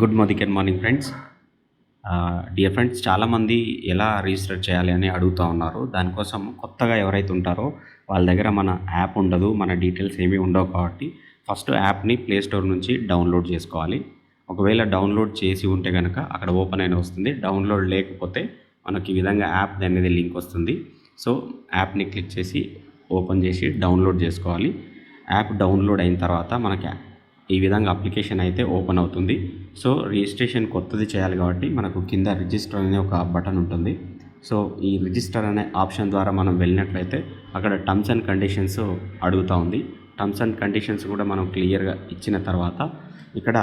Good morning morning friends. Dear friends చాలామంది ఎలా register చేయాలి అని అడుగుతూ ఉన్నారు. దానికోసం కొత్తగా ఎవరైతే ఉంటారో వాళ్ళ దగ్గర మన యాప్ ఉండదు మన డీటెయిల్స్ ఏమీ ఉండవు కాబట్టి ఫస్ట్ యాప్ని ప్లే స్టోర్ నుంచి డౌన్లోడ్ చేసుకోవాలి. ఒకవేళ డౌన్లోడ్ చేసి ఉంటే కనుక అక్కడ ఓపెన్ అయిన వస్తుంది. డౌన్లోడ్ లేకపోతే మనకి ఈ విధంగా యాప్ అనేది లింక్ వస్తుంది. సో యాప్ని క్లిక్ చేసి ఓపెన్ చేసి డౌన్లోడ్ చేసుకోవాలి. యాప్ డౌన్లోడ్ అయిన తర్వాత మనకి ఈ విధంగా అప్లికేషన్ అయితే ఓపెన్ అవుతుంది. సో రిజిస్ట్రేషన్ కొత్తది చేయాలి కాబట్టి మనకు కింద రిజిస్టర్ అనే ఒక బటన్ ఉంటుంది. సో ఈ రిజిస్టర్ అనే ఆప్షన్ ద్వారా మనం వెళ్ళినట్లయితే అక్కడ టర్మ్స్ అండ్ కండిషన్స్ అడుగుతూ ఉంది. టర్మ్స్ అండ్ కండిషన్స్ కూడా మనం క్లియర్గా ఇచ్చిన తర్వాత ఇక్కడ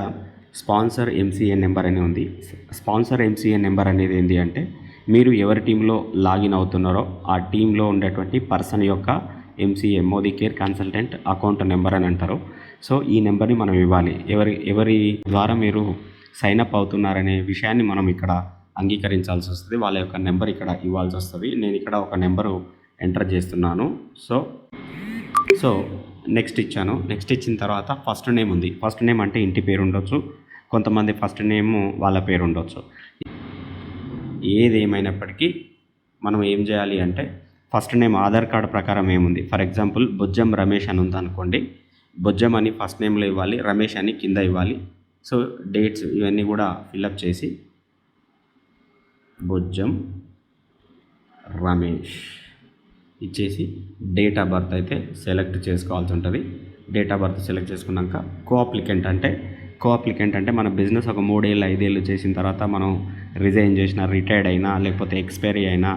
స్పాన్సర్ ఎంసీఏ నెంబర్ అని ఉంది. స్పాన్సర్ ఎంసీఏ నెంబర్ అనేది ఏంటి అంటే మీరు ఎవరి టీంలో లాగిన్ అవుతున్నారో ఆ టీంలో ఉండేటువంటి పర్సన్ యొక్క MCA Modi care consultant account number అని అంటారు. సో ఈ నెంబర్ని మనం ఇవ్వాలి. ఎవరి ఎవరి ద్వారా మీరు సైన్ అప్ అవుతున్నారనే విషయాన్ని మనం ఇక్కడ అంగీకరించాల్సి వస్తుంది. వాళ్ళ యొక్క నెంబర్ ఇక్కడ ఇవ్వాల్సి వస్తుంది. నేను ఇక్కడ ఒక నెంబరు ఎంటర్ చేస్తున్నాను. సో సో నెక్స్ట్ ఇచ్చాను. నెక్స్ట్ ఇచ్చిన తర్వాత ఫస్ట్ నేమ్ ఉంది. ఫస్ట్ నేమ్ అంటే ఇంటి పేరు ఉండొచ్చు. కొంతమంది ఫస్ట్ నేమ్ వాళ్ళ పేరు ఉండొచ్చు. ఏది ఏమైనప్పటికీ మనం ఏం చేయాలి అంటే ఫస్ట్ నేమ్ ఆధార్ కార్డ్ ప్రకారం ఏముంది? ఫర్ ఎగ్జాంపుల్ బొజ్జం రమేష్ అని ఉంది అనుకోండి బొజ్జం అని ఫస్ట్ నేమ్లో ఇవ్వాలి రమేష్ అని కింద ఇవ్వాలి. సో డేట్స్ ఇవన్నీ కూడా ఫిల్అప్ చేసి బొజ్జం రమేష్ ఇచ్చేసి డేట్ ఆఫ్ బర్త్ అయితే సెలెక్ట్ చేసుకోవాల్సి ఉంటుంది. డేట్ ఆఫ్ బర్త్ సెలెక్ట్ చేసుకున్నాక కో అప్లికెంట్ అంటే కో అప్లికెంట్ అంటే మన బిజినెస్ ఒక మూడేళ్ళు ఐదేళ్ళు చేసిన తర్వాత మనం రిజైన్ చేసిన రిటైర్డ్ అయినా లేకపోతే ఎక్స్పైరీ అయినా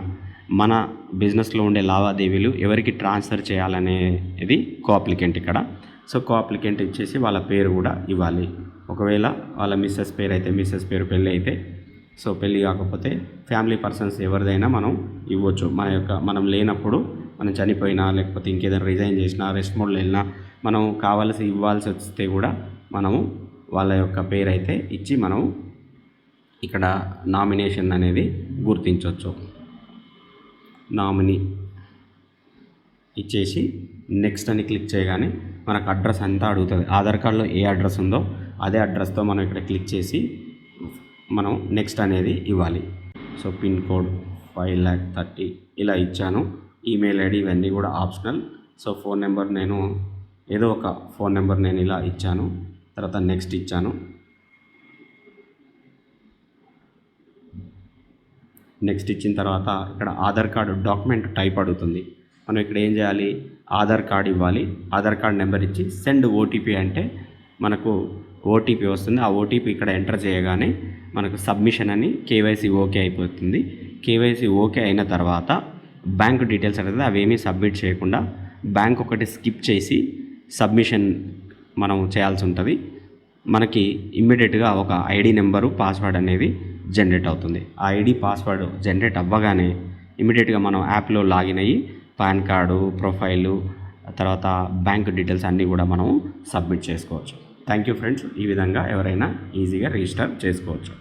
మన బిజినెస్లో ఉండే లావాదేవీలు ఎవరికి ట్రాన్స్ఫర్ చేయాలనేది కో అప్లికెంట్ ఇక్కడ. సో కో అప్లికెంట్ ఇచ్చేసి వాళ్ళ పేరు కూడా ఇవ్వాలి. ఒకవేళ వాళ్ళ మిస్సెస్ పేరు అయితే మిస్సెస్ పేరు పెళ్ళి అయితే సో పెళ్ళి కాకపోతే ఫ్యామిలీ పర్సన్స్ ఎవరిదైనా మనం ఇవ్వచ్చు. మన యొక్క మనం లేనప్పుడు మనం చనిపోయినా లేకపోతే ఇంకేదైనా రిజైన్ చేసినా రెస్ట్ మోడ్లో వెళ్ళినా మనం కావాల్సి ఇవ్వాల్సి వస్తే కూడా మనము వాళ్ళ యొక్క పేరు అయితే ఇచ్చి మనం ఇక్కడ నామినేషన్ అనేది గుర్తించవచ్చు. నామినీ ఇచ్చేసి నెక్స్ట్ అని క్లిక్ చేయగానే మనకు అడ్రస్ అంతా అడుగుతుంది? ఆధార్ కార్డులో ఏ అడ్రస్ ఉందో అదే అడ్రస్తో మనం ఇక్కడ క్లిక్ చేసి మనం నెక్స్ట్ అనేది ఇవ్వాలి. So pin code five lakh thirty ఇలా ఇచ్చాను. ఈమెయిల్ ఐడి ఇవన్నీ కూడా ఆప్షనల్ సో ఫోన్ నెంబర్ నేను ఏదో ఒక ఫోన్ నెంబర్ నేను ఇలా ఇచ్చాను. తర్వాత నెక్స్ట్ ఇచ్చాను. నెక్స్ట్ ఇచ్చిన తర్వాత ఇక్కడ ఆధార్ కార్డు డాక్యుమెంట్ టైప్ అడుగుతుంది. మనం ఇక్కడ ఏం చేయాలి? ఆధార్ కార్డ్ ఇవ్వాలి. ఆధార్ కార్డ్ నెంబర్ ఇచ్చి సెండ్ ఓటీపీ అంటే మనకు ఓటీపీ వస్తుంది. ఆ ఓటీపీ ఇక్కడ ఎంటర్ చేయగానే మనకు సబ్మిషన్ అని కేవైసీ ఓకే అయిపోతుంది. కేవైసీ ఓకే అయిన తర్వాత బ్యాంక్ డీటెయిల్స్ అనేది అవేమీ సబ్మిట్ చేయకుండా బ్యాంక్ ఒకటి స్కిప్ చేసి సబ్మిషన్ మనం చేయాల్సి ఉంటుంది. మనకి ఇమ్మీడియట్గా ఒక ఐడి నెంబరు పాస్వర్డ్ అనేది జనరేట్ అవుతుంది. ఆ ఐడి పాస్వర్డ్ జనరేట్ అవ్వగానే ఇమ్మీడియట్గా మనం యాప్లో లాగిన్ అయ్యి పాన్ కార్డు ప్రొఫైలు తర్వాత బ్యాంక్ డీటెయిల్స్ అన్నీ కూడా మనం సబ్మిట్ చేసుకోవచ్చు. థ్యాంక్ యూ ఫ్రెండ్స్ ఈ విధంగా ఎవరైనా ఈజీగా రిజిస్టర్ చేసుకోవచ్చు.